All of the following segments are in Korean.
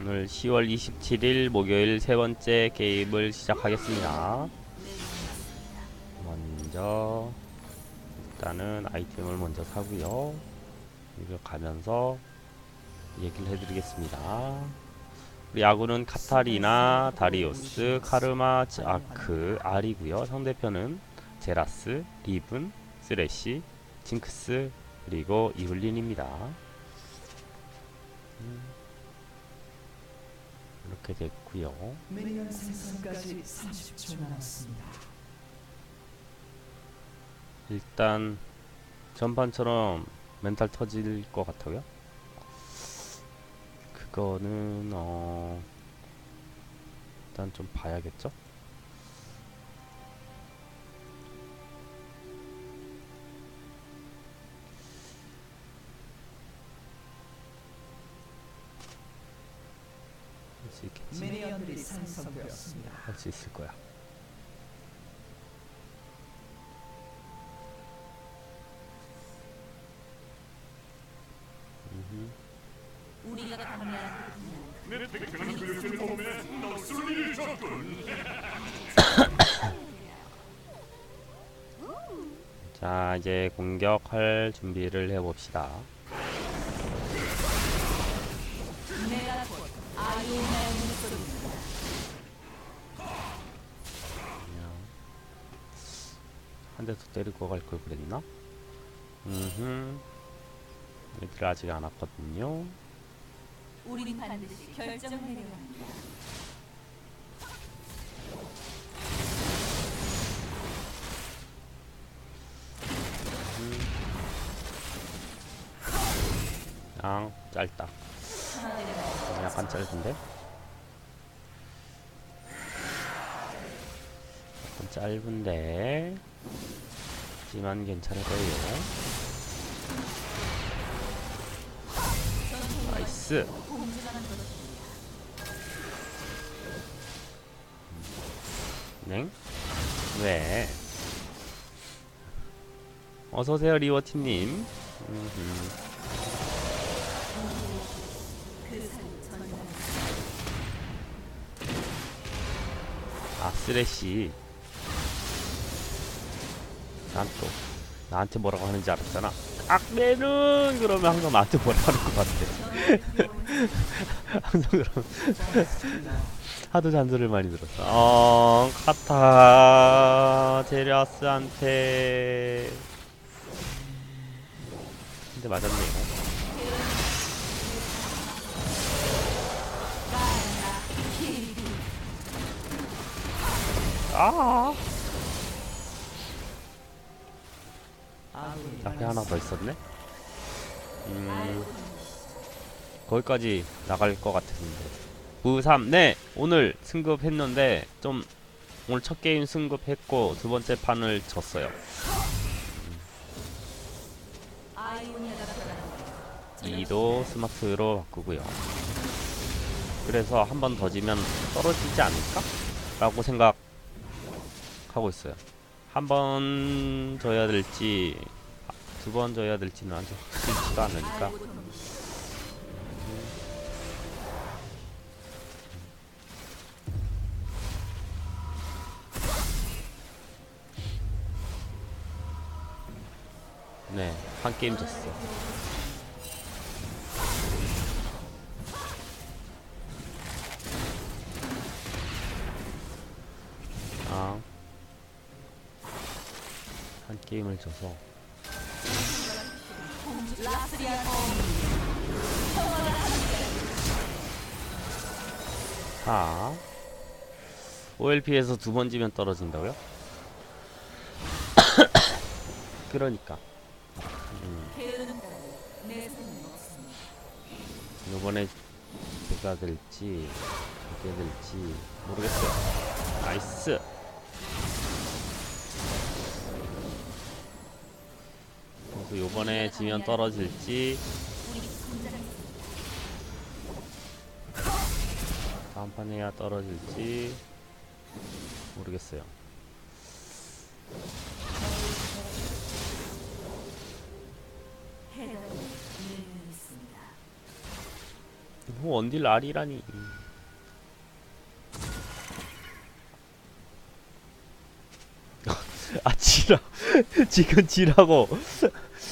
오늘 10월 27일 목요일 세 번째 게임을 시작하겠습니다. 먼저 일단은 아이템을 먼저 사고요. 이걸 가면서 얘기를 해드리겠습니다. 우리 야구는 카타리나, 다리우스, 카르마, 아크, 알이고요. 상대편은 제라스, 리븐, 쓰레쉬, 징크스, 그리고 이블린입니다. 이렇게 됐고요. 미니언 생성까지 30초 남았습니다. 일단 전반처럼 멘탈 터질 것 같아요. 그거는 어 일단 좀 봐야겠죠. 미니언들이 생성되었습니다. 할 수 있을 거야. 우리가 자, 이제 공격할 준비를 해봅시다. 한 대더 때리고 갈 걸 그랬나? 음, 얘들 아직 안 왔거든요. 우린 반드시 결정을 내려야. 양 짧다. 약간 짧은데? 약간 짧은데. 하지만 괜찮을 거예요. 나이스. 네? 왜? 어서오세요, 리워티님. 아, 쓰레쉬. 난 또, 나한테 뭐라고 하는지 알았잖아. 악매는! 그러면 항상 나한테 뭐라고 하는 것 같아. 항상 그럼. 하도 잔소리를 많이 들었어. 어, 카타, 제리아스한테. 근데 맞았네요. 아! 앞에 하나 더 있었네. 음, 거기까지 나갈 것 같았는데. 93, 네! 오늘 승급했는데, 좀, 오늘 첫 게임 승급했고, 두 번째 판을 졌어요. 2도 스마트로 바꾸고요. 그래서 한 번 더 지면 떨어지지 않을까? 라고 생각하고 있어요. 한 번 져야 될지, 두 번 져야 될지는 아직 확실치가 않으니까. 네, 한 게임 졌어. 아, 한 게임을 공주 아, OLP에서 두 번 지면 떨어진다고요? 그러니까 없습니다. 이번에 제가 될지 저게 될지 모르겠어요. 나이스. 그래서 요번에 지면 떨어질지 우리 손자가 있습니다. 다음 판 해야 떨어질지 모르겠어요. 뭐 원딜 R이라니 아 지라 지금 지라고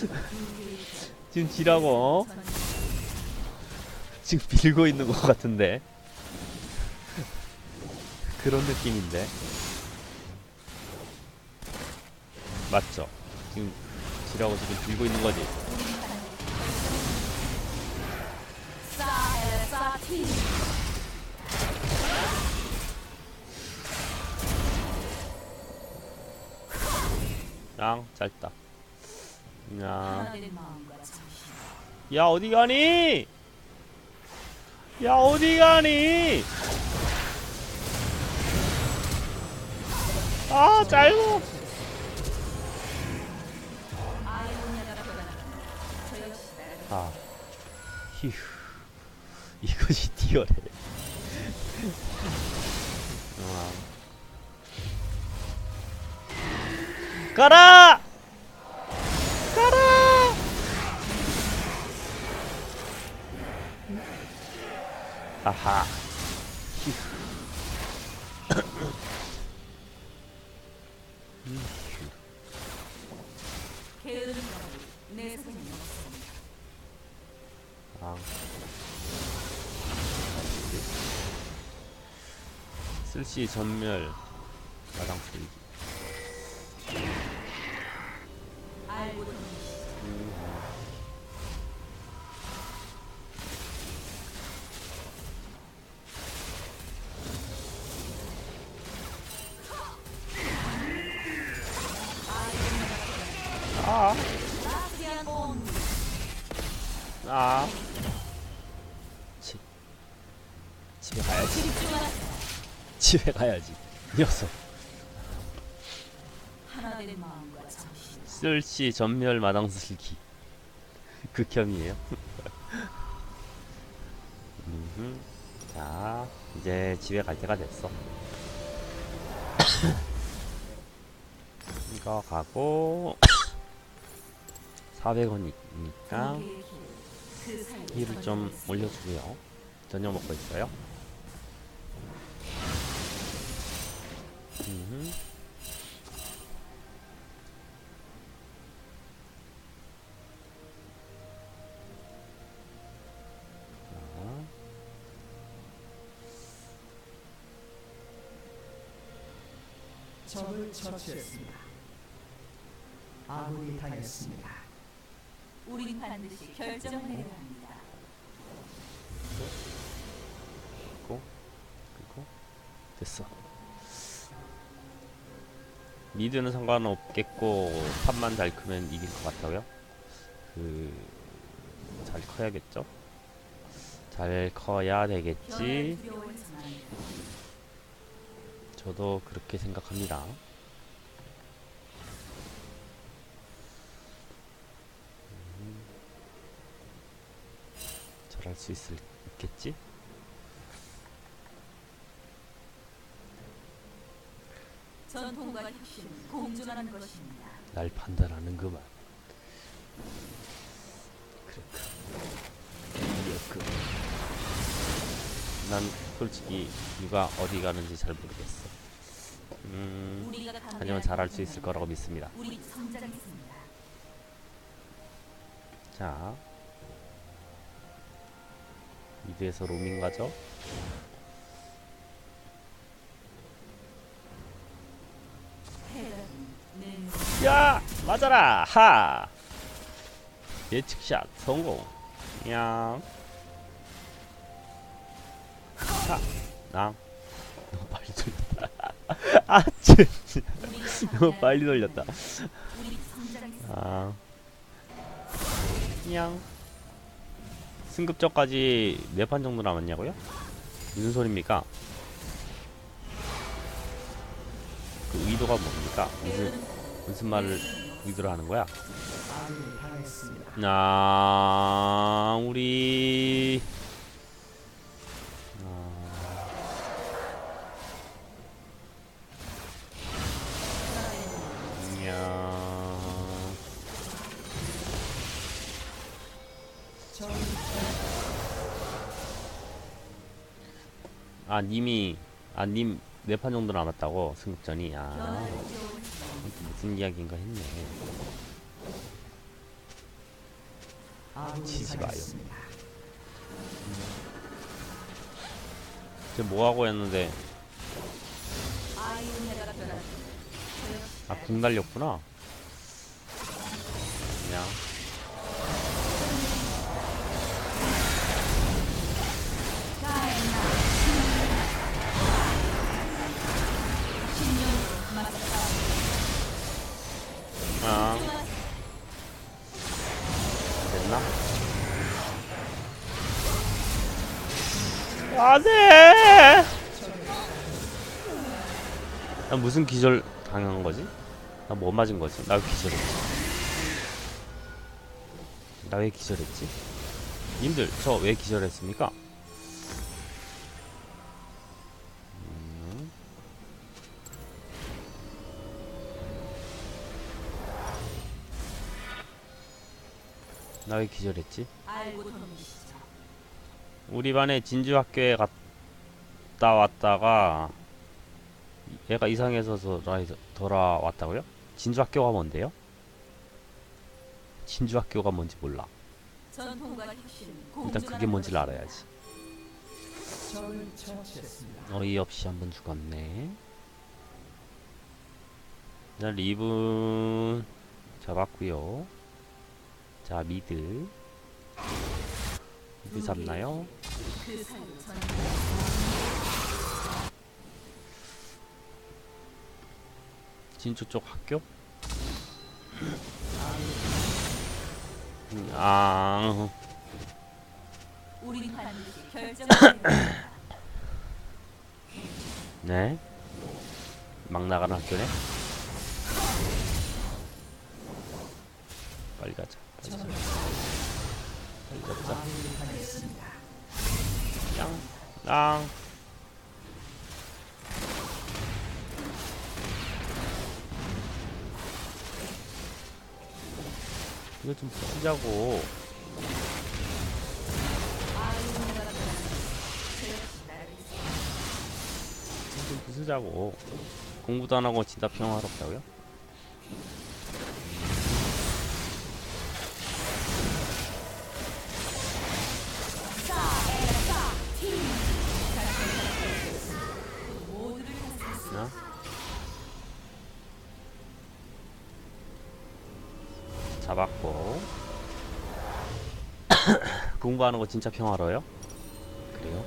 지금 지라고 어? 지금 빌고 있는 것 같은데 그런 느낌인데 맞죠? 지금 지라고 지금 빌고 있는 거지 양 짧다 야, 야 어디 가니? 야 어디 가니? 아 짧어 아 휴 이것이 아. 가라 가라 아하. 아. 쓸시 전멸 마당 풀기 이 녀석. 쓸시 전멸 마당 쓸기. 극혐이에요. 자 이제 집에 갈 때가 됐어. 이거 가고 400원이니까 우리에게 그 힐을 좀. 올려주고요. 저녁 먹고 있어요 적을 처치했습니다. 아군이 당했습니다. 우린 반드시 결정을 내려야 합니다. 그리고 그리고 됐어. 미드는 상관없겠고 탑만 잘 크면 이길 것 같다고요? 그 잘 커야겠죠? 잘 커야 되겠지. 저도 그렇게 생각합니다. 음. 잘할 수 있을 있겠지? 전통과 혁신은 공존하는 것입니다. 날 판단하는구만. 난 솔직히 누가 어디 가는지 잘 모르겠어. 음, 우리가 하지만 잘할 수 있을 거라고 믿습니다. 우리 성장했습니다. 자, 미드에서 로밍 가죠. 해답은 내 눈. 야, 맞아라, 하. 예측샷 성공. 야. 하, 낭. 너무 빨리 돌렸다. 아, 진짜. 너무 빨리 돌렸다. 아. 냥. 승급전까지 몇 판 정도 남았냐고요? 무슨 소리입니까? 그 의도가 뭡니까? 무슨 무슨 말을 의도로 하는 거야? 아, 우리 아, 아 님이 아 님 네판 정도 남았다고 승급전이. 아 무슨 이야기인가 했네. 치지 마요. 당했습니다. 쟤 뭐하고 했는데? 변한 아궁 날렸구나. 그냥 나 무슨 기절 당한 거지? 나 뭐 맞은 거지? 나 왜 기절했지? 나 왜 기절했지? 님들 저 왜 기절했습니까? 음. 나왜 기절했지? 우리 반에 진주 학교에 갔다 왔다가 얘가 이상해서 돌아, 돌아왔다고요? 진주 학교가 뭔데요? 진주 학교가 뭔지 몰라. 일단 그게 뭔지를 알아야지. 어이없이 한 번 죽었네. 자 리븐 잡았고요. 자 미드 미드 잡나요? 진주 쪽 학교? 음, 아 네. 막 나가는 학교네. 빨리 가자. 빨리 가자. 빨리 가자. 아군 이거 좀. 이거 좀 부수자고. 공부도 안 하고 진짜 평화롭다고요? 공부하는 거 진짜 평화로워요? 그래요?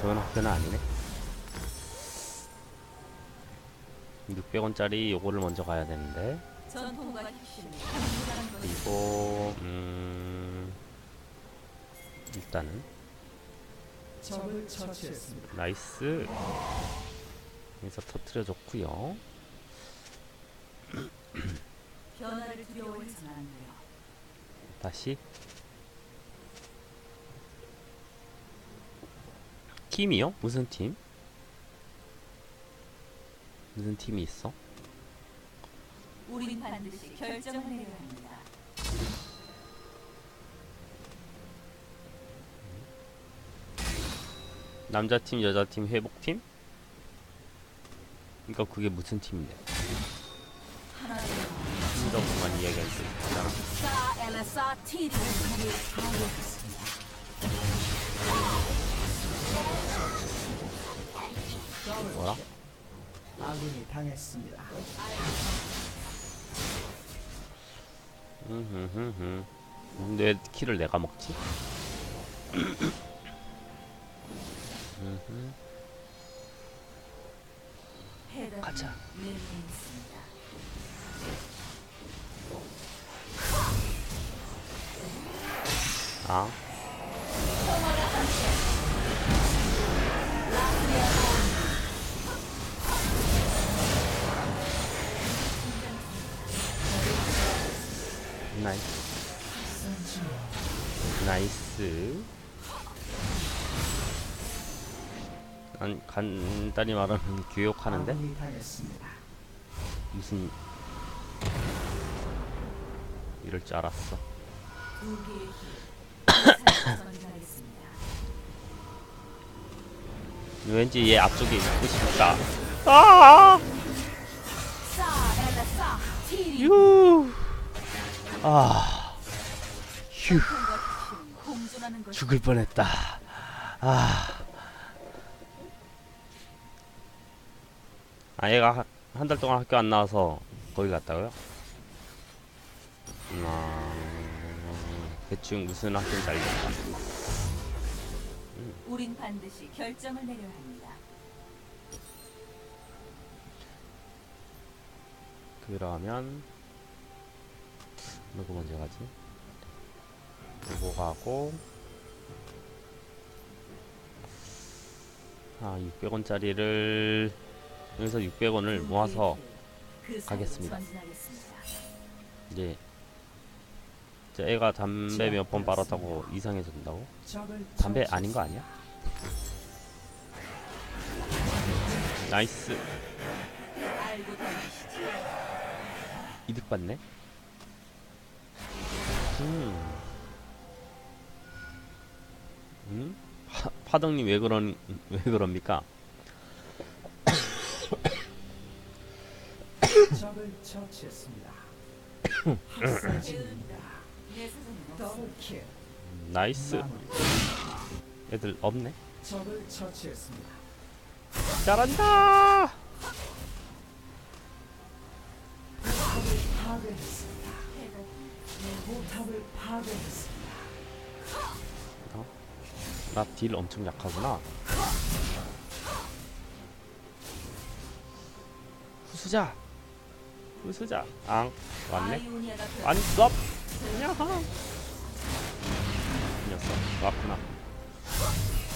좋은 학교는 아니네 600원짜리 요거를 먼저 가야 되는데 그리고 음 일단은. 나이스 여기서 터트려 돼요. 다시 팀이요? 무슨 팀? 무슨 팀이 있어? 우린 반드시 결정을 내려야 합니다. 남자 팀, 여자 팀, 회복 팀? 그러니까 그게 무슨 팀인데? 팀이라고만 이야기할 수 있잖아. 뭐라? 아군이 당했습니다. 음흠흠흠. 근데 왜 키를 내가 먹지? 음흠. 가자. 아. 나이스. 나이스. 간, 간단히 말하면 교육하는데. 무슨 이럴 줄 알았어. 왠지 얘 앞쪽에 있고 싶다. 아! 싸 날라 싸 티리 유. 아. 휴. 죽을 뻔했다. 아. 아 얘가 한 달 동안 학교 안 나와서 거기 갔다고요? 음, 대충 무슨 학교인지 알겠다. 우린 반드시 결정을 내려야 합니다. 그러면 누구 먼저 가지? 누구 가고 아 600원짜리를 여기서 600원을 모아서 가겠습니다. 이제 저 애가 담배 몇 번 빨았다고 이상해진다고? 담배. 아닌 거 아니야? 나이스. 이득 받네. 음. 음? 파, 파덕님 왜 그런 왜 그럽니까? 적을 처치했습니다. 학살 중입니다. 더블킬. 나이스. 애들 없네. 적을 처치했습니다. 잘한다. 포탑을 파괴했습니다. 나 딜 엄청 약하구나. 후수자. 후수자. 앙 왔네. 아이오니아가 그 아니 썹. 야하. 이 녀석 왔구나.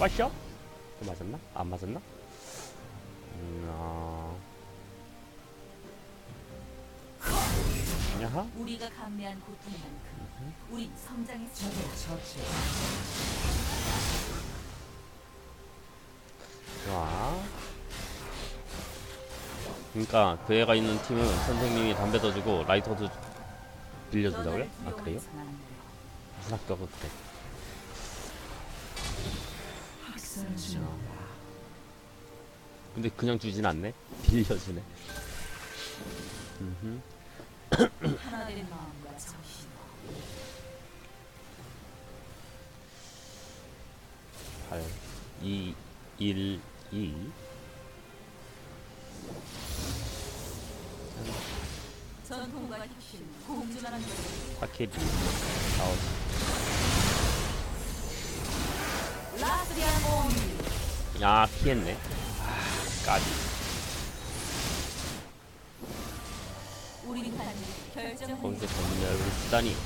왔쇼? 또 맞았나? 안 맞았나? 음, 아. 야하. 우리가 감내한 고통만큼 우린 성장했습니다. 좋아. 그러니까 그 애가 있는 팀은 선생님이 담배 더 주고 라이터도 빌려준다고요? 아 그래요? 무슨 학교가 그래? 근데 그냥 주진 않네. 빌려주네. 음흠. 하나 된 마음과 정신. 8, 2, 1, 2. 전통과 혁신, 공존하는 것. 파켓이 나오지. 라스리안 온. 야, 피했네. 아, 까비. 거기서 전멸을 쓰다니.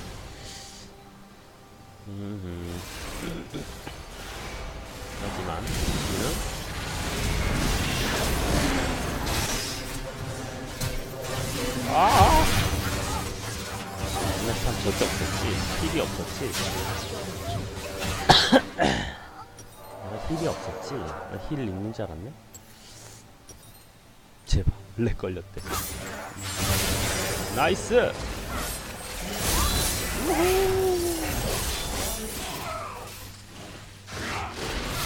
하지만, 우리는 아! 근데 참 절대 없었지. 힐이 없었지. 내가 힐이 없었지. 나힐 있는 줄 알았네. 제발, 렉 걸렸대. 나이스!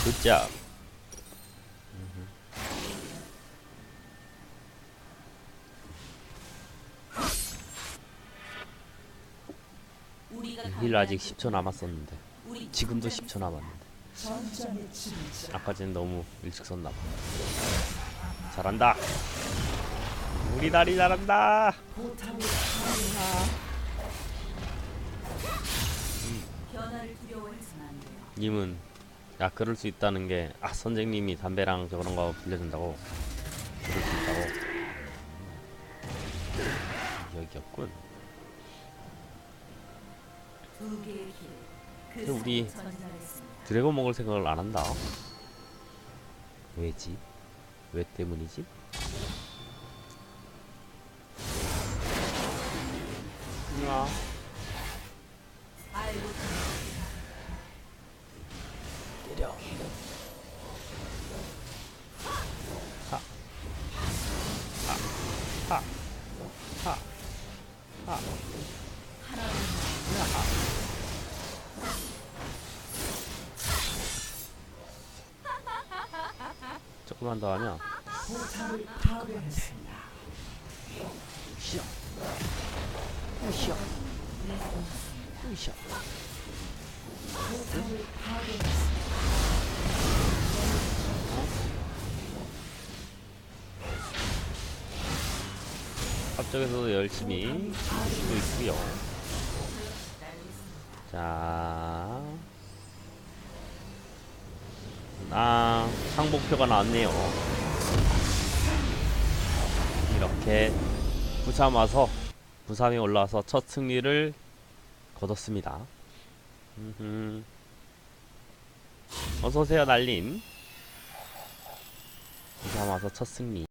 굿잡. 우리가 힐 아직 10초 남았었는데 지금도 성장했습니다. 10초 남았는데. 아까 전 너무 일찍 썼나 봐. 잘한다. 다리 잘한다. 님은 야 그럴 수 있다는 게 아 선생님이 담배랑 저런 거 빌려준다고 그럴 수 있다고 길. 그 근데 우리-. 드래곤 먹을 생각을 안 한다. 왜지? 왜 때문이지? 야. 알고 때려. 하. 하. 하. 하. 하. 조금만 더 하면 앞쪽에서도 열심히 치고 있고요. 자, 아 항복표가 나왔네요. 이렇게 부삼 와서 부삼에 올라와서 첫 승리를 거뒀습니다. 음흠. 어서 오세요 날림. 부삼 와서 첫 승리.